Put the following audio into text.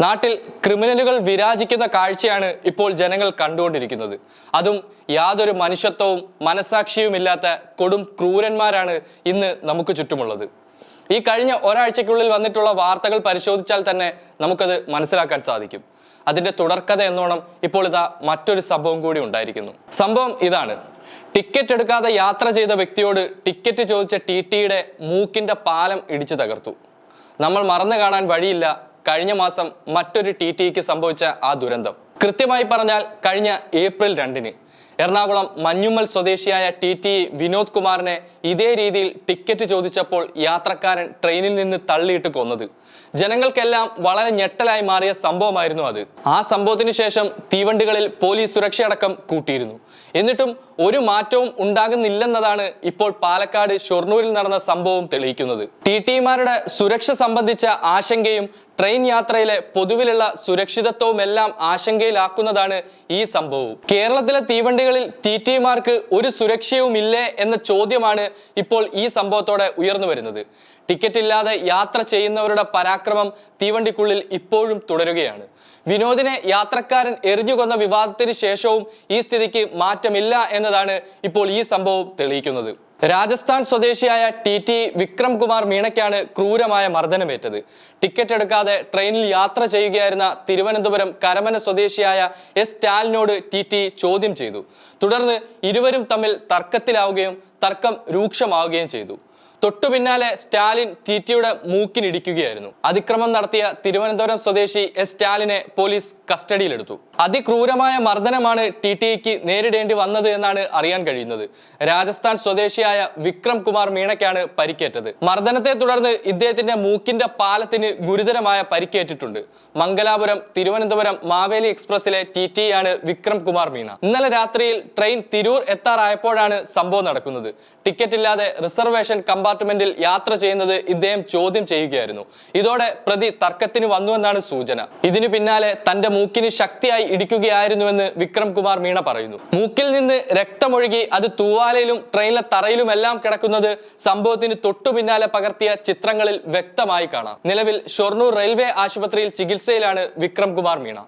നാട്ടിൽ ക്രിമിനലുകൾ വിരാജിക്കുന്ന കാഴ്ചയാണ് ഇപ്പോൾ ജനങ്ങൾ കണ്ടുകൊണ്ടിരിക്കുന്നത്. അതും യാതൊരു മനുഷ്യത്വവും മനസാക്ഷിയുമില്ലാത്ത കൊടും ക്രൂരന്മാരാണ് ഇന്ന് നമുക്ക് ചുറ്റുമുള്ളത്. ഈ കഴിഞ്ഞ ഒരാഴ്ചയ്ക്കുള്ളിൽ വന്നിട്ടുള്ള വാർത്തകൾ പരിശോധിച്ചാൽ തന്നെ നമുക്കത് മനസ്സിലാക്കാൻ സാധിക്കും. അതിന്റെ തുടർക്കഥ എന്നോണം ഇപ്പോൾ ഇതാ മറ്റൊരു സംഭവം കൂടി ഉണ്ടായിരിക്കുന്നു. സംഭവം ഇതാണ്. ടിക്കറ്റ് എടുക്കാതെ യാത്ര ചെയ്ത വ്യക്തിയോട് ടിക്കറ്റ് ചോദിച്ച ടി ടിയുടെ മൂക്കിന്റെ പാലം ഇടിച്ചു തകർത്തു. നമ്മൾ മറന്നു കാണാൻ വഴിയില്ല കഴിഞ്ഞ മാസം മറ്റൊരു ടി ടിക്ക് സംഭവിച്ച ആ ദുരന്തം. കൃത്യമായി പറഞ്ഞാൽ കഴിഞ്ഞ ഏപ്രിൽ രണ്ടിന്. എറണാകുളം മഞ്ഞുമ്മൽ സ്വദേശിയായ ടി ടി വിനോദ് കുമാറിനെ ഇതേ രീതിയിൽ ടിക്കറ്റ് ചോദിച്ചപ്പോൾ യാത്രക്കാരൻ ട്രെയിനിൽ നിന്ന് തള്ളിയിട്ട് കൊന്നത്. ജനങ്ങൾക്കെല്ലാം വളരെ ഞെട്ടലായി മാറിയ സംഭവമായിരുന്നു അത്. ആ സംഭവത്തിന് ശേഷം തീവണ്ടികളിൽ പോലീസ് സുരക്ഷയടക്കം കൂട്ടിയിരുന്നു. എന്നിട്ടും ഒരു മാറ്റവും ഉണ്ടാകുന്നില്ലെന്നതാണ് ഇപ്പോൾ പാലക്കാട് ഷൊർണൂരിൽ നടന്ന സംഭവം തെളിയിക്കുന്നത്. ടി ടിമാരുടെ സുരക്ഷ സംബന്ധിച്ച ആശങ്കയും ട്രെയിൻ യാത്രയിലെ പൊതുവിലുള്ള സുരക്ഷിതത്വവും എല്ലാം ആശങ്കയിലാക്കുന്നതാണ് ഈ സംഭവവും. കേരളത്തിലെ തീവണ്ടികളിൽ ടി ടിമാർക്ക് ഒരു സുരക്ഷയും ഇല്ലേ എന്ന ചോദ്യമാണ് ഇപ്പോൾ ഈ സംഭവത്തോടെ ഉയർന്നു വരുന്നത്. ടിക്കറ്റ് ഇല്ലാതെ യാത്ര ചെയ്യുന്നവരുടെ പരാക്രമം തീവണ്ടിക്കുള്ളിൽ ഇപ്പോഴും തുടരുകയാണ്. വിനോദിനെ യാത്രക്കാരൻ എറിഞ്ഞുകൊന്ന വിവാദത്തിന് ശേഷവും ഈ സ്ഥിതിക്ക് മാറ്റമില്ല എന്നതാണ് ഇപ്പോൾ ഈ സംഭവം തെളിയിക്കുന്നത്. രാജസ്ഥാൻ സ്വദേശിയായ ടി ടി വിക്രം കുമാർ മീണയ്ക്കാണ് ക്രൂരമായ മർദ്ദനമേറ്റത്. ടിക്കറ്റ് എടുക്കാതെ ട്രെയിനിൽ യാത്ര ചെയ്യുകയായിരുന്ന തിരുവനന്തപുരം കരമന സ്വദേശിയായ എസ് സ്റ്റാലിനോട് ടി ടി ചോദ്യം ചെയ്തു. തുടർന്ന് ഇരുവരും തമ്മിൽ തർക്കത്തിലാവുകയും തർക്കം രൂക്ഷമാവുകയും ചെയ്തു. തൊട്ടു പിന്നാലെ സ്റ്റാലിൻ ടി ടിയുടെ മൂക്കിനിടിക്കുകയായിരുന്നു. അതിക്രമം നടത്തിയ തിരുവനന്തപുരം സ്വദേശി എസ് സ്റ്റാലിനെ പോലീസ് കസ്റ്റഡിയിലെടുത്തു. അതിക്രൂരമായ മർദ്ദനമാണ് ടി ടിക്ക് നേരിടേണ്ടി വന്നത് എന്നാണ് അറിയാൻ കഴിയുന്നത്. രാജസ്ഥാൻ സ്വദേശിയായ വിക്രം കുമാർ മീണയ്ക്കാണ് പരിക്കേറ്റത്. മർദ്ദനത്തെ തുടർന്ന് ഇദ്ദേഹത്തിന്റെ മൂക്കിന്റെ പാലത്തിന് ഗുരുതരമായ പരിക്കേറ്റിട്ടുണ്ട്. മംഗലാപുരം തിരുവനന്തപുരം മാവേലി എക്സ്പ്രസിലെ ടി ആണ് വിക്രം കുമാർ മീണ. ഇന്നലെ രാത്രിയിൽ ട്രെയിൻ തിരൂർ എത്താറായപ്പോഴാണ് സംഭവം നടക്കുന്നത്. ടിക്കറ്റ് ഇല്ലാതെ റിസർവേഷൻ കമ്പാർട്ട്മെന്റിൽ യാത്ര ചെയ്യുന്നത് ഇദ്ദേഹം ചോദ്യം ചെയ്യുകയായിരുന്നു. ഇതോടെ പ്രതി തർക്കത്തിന് വന്നുവെന്നാണ് സൂചന. ഇതിനു പിന്നാലെ തന്റെ മൂക്കിന് ശക്തിയായി ഇടിക്കുകയായിരുന്നുവെന്ന് വിക്രം കുമാർ മീണ പറയുന്നു. മൂക്കിൽ നിന്ന് രക്തമൊഴുകി അത് തൂവാലയിലും ട്രെയിനിലെ തറയിലുമെല്ലാം കിടക്കുന്നത് സംഭവത്തിന് തൊട്ടു പിന്നാലെ പകർത്തിയ ചിത്രങ്ങളിൽ വ്യക്തമായി കാണാം. നിലവിൽ ഷൊർണൂർ റെയിൽവേ ആശുപത്രിയിൽ ചികിത്സയിലാണ് വിക്രം കുമാർ മീണ.